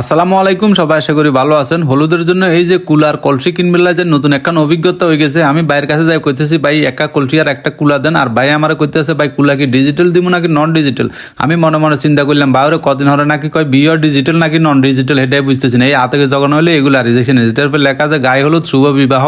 আসসালামু আলাইকুম, সবাই আশা করি ভালো আছেন। হলুদের জন্য এই যে কুলার কলসি কিনবেলা যে নতুন একখান অভিজ্ঞতা হয়ে গেছে। আমি বাইরের কাছে যাই কইতেছি, ভাই, একটা কলসি আর একটা কুলা দেন। আর ভাই আমার কইতেছে, ভাই, কুলা কি ডিজিটাল দিব নাকি নন ডিজিটাল আমি মনে মনে চিন্তা করলাম বাইরে কদিন হরে নাকি কয় বিয়ার ডিজিটাল নাকি নন ডিজিটাল এটাই বুঝতেছি না। এই আতকে জগন হলে এগুলো আর রিজেকশন এটার উপর লেখা আছে, গায়ে হলুদ, শুভ বিবাহ।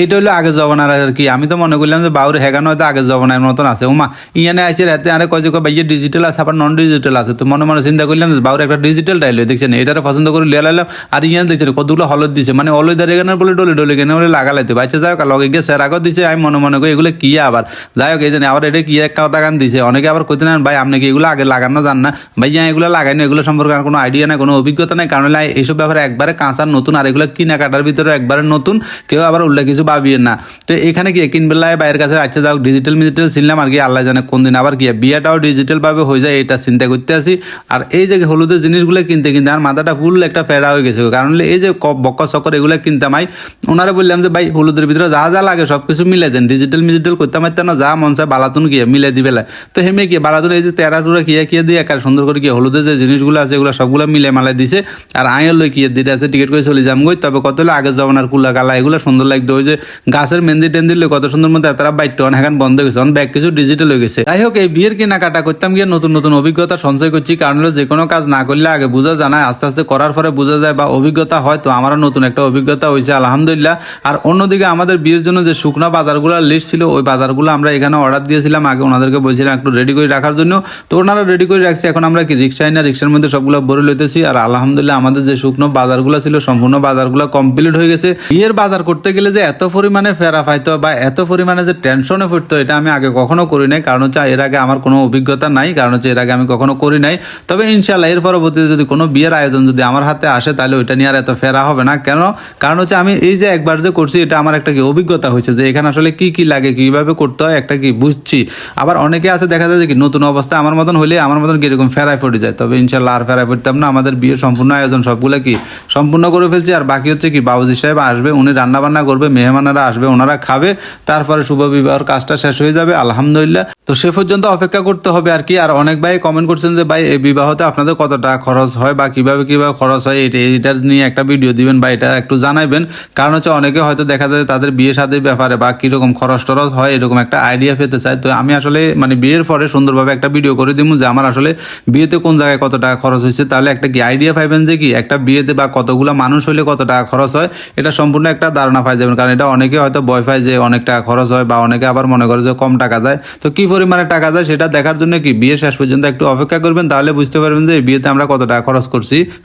এটা হলো আগে জগনার আর কি। আমি তো মনে করলাম যে বাউরে হেগানো হয়তো আগে জগনের মতন আছে। উমা, ইয়ানে আসে রাতে আরে কয় যে, কয় ভাইয়া ডিজিটাল আছে, আবার নন ডিজিটাল আছে। তো মনে মনে চিন্তা করলাম যে বাউরে একটা ডিজিটাল টাইল দেখছেন? এটারে পছন্দ করে, লিয়া লাইলাম। আর ইয়ান দেখছেন কতগুলো হলুদ দিছে। মানে অলই দাঁড়িয়ে গেলে বলে ডলে ডলে গেলে বলে লাগালাইতে। বাচ্চা যাই হোক লগে গিয়ে স্যার আগত দিছে। আমি মনে মনে করি এগুলো কি আবার? যাই হোক, এই জানি আবার এটা কি এক কথা গান দিছে। অনেকে আবার কইতে নেন, ভাই, আপনি কি এগুলো আগে লাগানো জান না? ভাই ইয়া এগুলো লাগাই না। এগুলো সম্পর্কে আর কোনো আইডিয়া নাই, কোনো অভিজ্ঞতা নাই। কারণ এইসব ব্যাপারে একবারে কাঁচার নতুন, আর এগুলো কিনা কাটার ভিতরে একবারে নতুন। কেউ আবার উল্লেখ কিছু ভাবিয়ে না। তো এখানে কি কিনবেলায় বাইরের কাছে আচ্ছা যাও ডিজিটাল মিজিটাল ছিলাম আর কি আল্লাহ জানে কোন দিন আবার কি বিয়েটাও ডিজিটাল ভাবে হয়ে যায়, এটা চিন্তা করতে আসি। আর এই যে হলুদের জিনিসগুলো কিনতে কিনতে, আর মাথাটা ফুল একটা ফেরা হয়ে গেছে কারণ এই যে বক্কা চক্কর এগুলো কিনতাম, আই ওনারা বললাম যে, ভাই, হলুদের ভিতরে যা যা লাগে সব কিছু মিলে দেন। ডিজিটাল মিজিটাল করতে পারতেন না, যা মন চায় বালাতুন গিয়ে মিলে দিবে তো হেমে কি বালাতুন এই যে তেরা টুরা কিয়ে কিয়ে দিয়ে একার সুন্দর করে কি হলুদের যে জিনিসগুলো আছে এগুলো সবগুলো মিলে মালাই দিছে। আর আয়ের লই কিয়ে দিতে আছে টিকিট করে চলে যাম গই। তবে কত হলো, আগের জমানার কুলা গালা এগুলো সুন্দর লাগতো। ওই যে গাছের মেহেন্দি টেন্দি কত সুন্দর মধ্যে তারা বাইট এখন বন্ধ হয়ে গেছে অন ব্যাগ কিছু ডিজিটাল হয়ে গেছে। যাই হোক, এই বিয়ের কেনাকাটা করতাম গিয়ে নতুন নতুন অভিজ্ঞতা সঞ্চয় করছি। কারণ যে কোনো কাজ না করলে আগে বোঝা জানায় আস্তে আস্তে করার পরে বোঝা যায় বা অভিজ্ঞতা হয়, তো আমারও নতুন একটা অভিজ্ঞতা হয়েছে, আলহামদুলিল্লাহ। আর অন্যদিকে আমাদের বিয়ের জন্য যে শুকনো বাজারগুলোর লিস্ট ছিল, ওই বাজারগুলো আমরা এখানে অর্ডার দিয়েছিলাম। আগে ওনাদেরকে বলছিলাম একটু রেডি করে রাখার জন্য। তো ওনারা রেডি করে রাখছে, এখন আমরা কি রিক্সায় না রিক্সার মধ্যে সবগুলো ভরে লইতেছি। আর আলহামদুলিল্লাহ আমাদের যে শুকনো বাজারগুলো ছিল, সম্পূর্ণ বাজারগুলো কমপ্লিট হয়ে গেছে। বিয়ের বাজার করতে গেলে যে এত পরিমাণে ফেরা পাইতো বা এত পরিমাণে যে টেনশনে পড়তো, এটা আমি আগে কখনো করি নাই। কারণ হচ্ছে, এর আগে আমার কোনো অভিজ্ঞতা নাই। কারণ হচ্ছে, এর আগে আমি কখনো করি নাই। তবে ইনশাল্লাহ এর পরবর্তীতে যদি কোনো বিয়ের আয়োজন যদি আমার হাতে আসে, তাহলে ওইটা নিয়ে আর এত ফেরা হবে না। কেন? কারণ হচ্ছে আমি এই যে একবার যে করছি, এটা আমার একটা কি অভিজ্ঞতা হয়েছে যে এখানে আসলে কি কি লাগে, কীভাবে করতে হয়, একটা কি বুঝছি। আবার অনেকে আছে, দেখা যায় যে কি নতুন অবস্থায় আমার মতন হলে আমার মতন কীরকম ফেরায় পড়ে যায়। তবে ইনশাল্লাহ আর ফেরায় পড়তাম না। আমাদের বিয়ের সম্পূর্ণ আয়োজন সবগুলো কি সম্পূর্ণ করে ফেলছি, আর বাকি হচ্ছে কি বাবুজি সাহেব আসবে, উনি রান্না বান্না করবে, মেহমানেরা আসবে, ওনারা খাবে, তারপরে শুভ বিবাহর কাজটা শেষ হয়ে যাবে, আলহামদুলিল্লাহ। তো সে পর্যন্ত অপেক্ষা করতে হবে আর কি। আর অনেক ভাই কমেন্ট করছেন যে, ভাই, এই বিবাহতে আপনাদের কত টাকা খরচ হয় বা কীভাবে কীভাবে খরচ হয়, এটা এটার নিয়ে একটা ভিডিও দিবেন বা এটা একটু জানাবেন কারণ হচ্ছে অনেকে হয়তো দেখা যায় তাদের বিয়ে শাদীর ব্যাপারে বা কীরকম খরচ টরচ হয়, এরকম একটা আইডিয়া পেতে চায়। তো আমি আসলে মানে বিয়ের পরে সুন্দরভাবে একটা ভিডিও করে দিব যে আমার আসলে বিয়েতে কোন জায়গায় কত টাকা খরচ হয়েছে। তাহলে একটা কি আইডিয়া পাইবেন যে কি একটা বিয়েতে বা কতগুলো মানুষ হলে কত টাকা খরচ হয়, এটা সম্পূর্ণ একটা ধারণা পাই যাবেন। কারণ এটা অনেকে হয়তো ভয় পায় যে অনেক টাকা খরচ হয় বা অনেকে আবার মনে করে যে কম টাকা যায় তো কি পরিমাণে টাকা যায় সেটা দেখার জন্য কি, বিয়ে শেষ পর্যন্ত একটু অপেক্ষা করবেন, তাহলে বুঝতে পারবেন যে বিয়েতে আমরা কত টাকা খরচ করছি।